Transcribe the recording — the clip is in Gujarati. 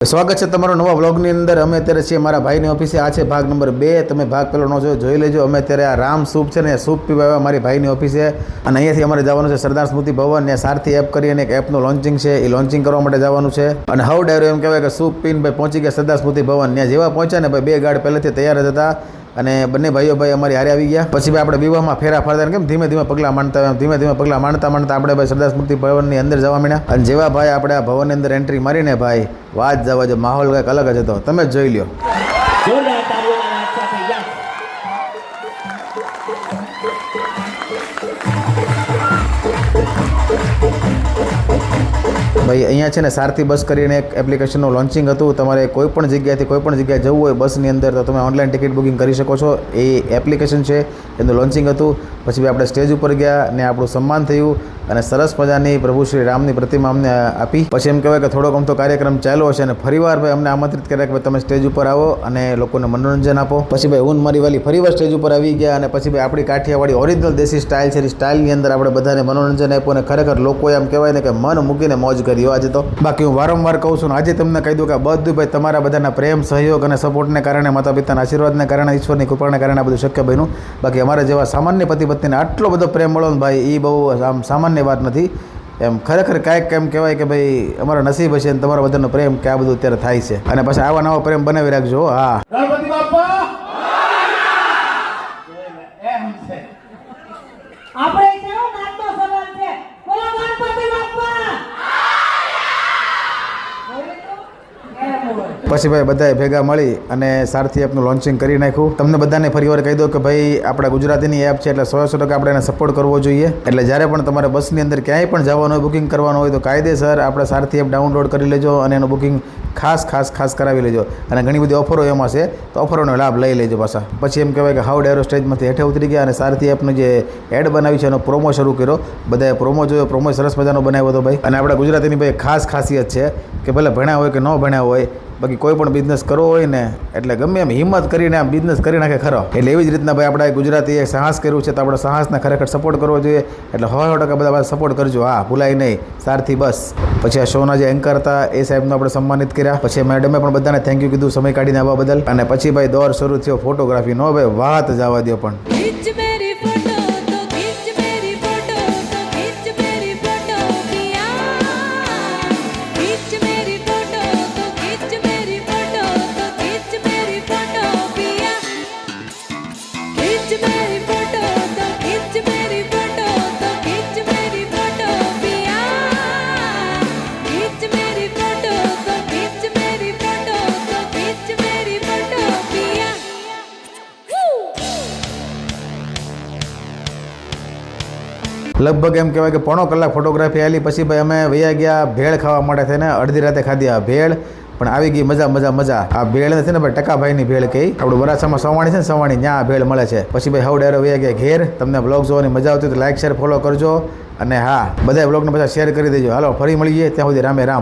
સ્વાગત છે તમારો નવા વ્લોગની અંદર. અમે અત્યારે છીએ મારા ભાઈની ઓફિસે. આ છે ભાગ નંબર બે. તમે ભાગ પહેલો ન જોયો, જોઈ લેજો. અમે અત્યારે આ રામ સૂપ છે ને સૂપ પીવા મારી ભાઈની ઓફિસે. અને અહીંયાથી અમારે જવાનું છે સરદાર સ્મૃતિ ભવન ત્યાં સારથી એપ કરીને એક એપનું લોન્ચિંગ છે. એ લોન્ચિંગ કરવા માટે જવાનું છે. અને હવ ડાયરો એમ કહેવાય કે સૂપ પીને ભાઈ પહોંચી ગયા સરદાર સ્મૃતિ ભવન. ત્યાં જેવા પહોંચ્યા ને ભાઈ બે ગાડ પહેલેથી તૈયાર જ હતા. અને બંને ભાઈઓ ભાઈ અમારી હારે આવી ગયા. પછી ભાઈ આપણે વિવાહમાં ફેરા ફરતા કેમ ધીમે ધીમે પગલાં માંડતા એમ, ધીમે ધીમે પગલાં માંડતા માંડતા આપણે ભાઈ સરદાર સ્મૃતિ ભવનની અંદર જવા માંડ્યા. અને જેવા ભાઈ આપણે આ ભવનની અંદર એન્ટ્રી મારીને ભાઈ, વાત જવા જો માહોલ કંઈક અલગ જ હતો. તમે જ જોઈ લ્યો. ભાઈ, અહીંયા છે ને સારથી બસ કરીને એક એપ્લિકેશનનું લોન્ચિંગ હતું. તમારે કોઈ પણ જગ્યાએથી કોઈ પણ જગ્યાએ જવું હોય બસની અંદર, તો તમે ઓનલાઈન ટિકિટ બુકિંગ કરી શકો છો. એ એપ્લિકેશન છે, એનું લોન્ચિંગ હતું. પછી આપણે સ્ટેજ ઉપર ગયા ને આપણું સન્માન થયું અને સરસ મજાની પ્રભુ શ્રી રામની પ્રતિમા અમને આપી. પછી એમ કહેવાય કે થોડોક અમથો કાર્યક્રમ ચાલ્યો હશે અને ફરીવાર ભાઈ અમને આમંત્રિત કર્યા કે ભાઈ તમે સ્ટેજ ઉપર આવો અને લોકોને મનોરંજન આપો. પછી ભાઈ હું મારી વાલી ફરીવાર સ્ટેજ ઉપર આવી ગયા અને પછી ભાઈ આપણી કાઠિયાવાડી ઓરિજિનલ દેશી સ્ટાઇલ છે. એ સ્ટાઇલની અંદર આપણે બધાને મનોરંજન આપ્યું અને ખરેખર લોકોએ એમ કહેવાય ને કે મન મૂકીને મોજ કરી આજે તો. બાકી હું વારંવાર કહું છું આજે તમને કહી દઉં કે બધું ભાઈ તમારા બધાના પ્રેમ, સહયોગ અને સપોર્ટને કારણે માતા પિતાના આશીર્વાદને કારણે, ઈશ્વરની કૃપાને કારણે બધું શક્ય બન્યું. બાકી અમારા જેવા સામાન્ય પતિ પત્નીને આટલો બધો પ્રેમ મળો ને ભાઈ એ બહુ આમ સામાન્ય વાત નથી. એમ ખરેખર કાંઈક એમ કહેવાય કે ભાઈ અમારા નસીબ હશે ને તમારા બધાનો પ્રેમ કે આ બધું અત્યારે થાય છે. અને પછી આવા નવા પ્રેમ બનાવી રાખજો હો. આપણે પછી ભાઈ બધાએ ભેગા મળી અને સારથી એપનું લોન્ચિંગ કરી નાખ્યું. તમને બધાને ફરી વાર કહી દો કે ભાઈ, આપણા ગુજરાતીની એપ છે એટલે સો સો ટકા આપણે એને સપોર્ટ કરવો જોઈએ. એટલે જ્યારે પણ તમારે બસની અંદર ક્યાંય પણ જવાનું હોય બુકિંગ કરવાનું હોય તો કાયદેસર આપણે સારથી એપ ડાઉનલોડ કરી લેજો અને એનું બુકિંગ ખાસ ખાસ ખાસ કરાવી લેજો. અને ઘણી બધી ઓફરો એમાં છે, તો ઓફરોનો લાભ લઈ લેજો પાછા. પછી એમ કહેવાય કે હાઉડ એરો સ્ટેજમાંથી હેઠે ઉતરી ગયા અને સારથી એપનું જે એડ બનાવી છે એનો પ્રોમો શરૂ કર્યો. બધાએ પ્રોમો જોયો, પ્રોમો સરસ મજાનો બનાવ્યો હતો ભાઈ. અને આપણા ગુજરાતીની ભાઈ ખાસ ખાસિયત છે કે ભલે ભણ્યા હોય કે ન ભણ્યા હોય બાકી કોઈ પણ બિઝનેસ કરવો હોય ને, એટલે ગમે એમ હિંમત કરીને આમ બિઝનેસ કરી નાખે ખરો. એટલે એવી જ રીતના ભાઈ આપણે ગુજરાતીએ સાહસ કર્યું છે તો આપણે સાહસને ખરેખર સપોર્ટ કરવો જોઈએ. એટલે સો ટકા બધા સપોર્ટ કરજો. હા, ભૂલાય નહીં. સારથી બસ. પછી આ શોના જે એન્કર હતા, એ સાહેબનો આપણે સન્માનિત કર્યા. પછી મેડમે પણ બધાને થેન્ક યુ કીધું, સમય કાઢીને આવવા બદલ. અને પછી ભાઈ દોર શરૂ થયો ફોટોગ્રાફી નો. ભાઈ વાત જ આવવા દો પણ લગભગ એમ કહેવાય કે પોણો કલાક ફોટોગ્રાફી આવેલી પછી ભાઈ અમે વૈયા ગયા, ભેળ ખાવા માટે થઈને અડધી રાતે ખાધી આ ભેળ. પણ આવી ગઈ મજા મજા મજા. આ ભેળ છે ને ભાઈ, ટકાભાઈની ભેળ કહી. આપણું વરાછામાં સવાણી છે ને સવાણી ત્યાં ભેળ મળે છે. પછી ભાઈ હાવ વૈયા ગયા ઘેર. તમને બ્લોગ જોવાની મજા આવતી તો લાઈક શેર ફોલો કરજો. અને હા બધા બ્લોગને બધા શેર કરી દેજો. હાલો, ફરી મળીએ ત્યાં સુધી રામે રામ.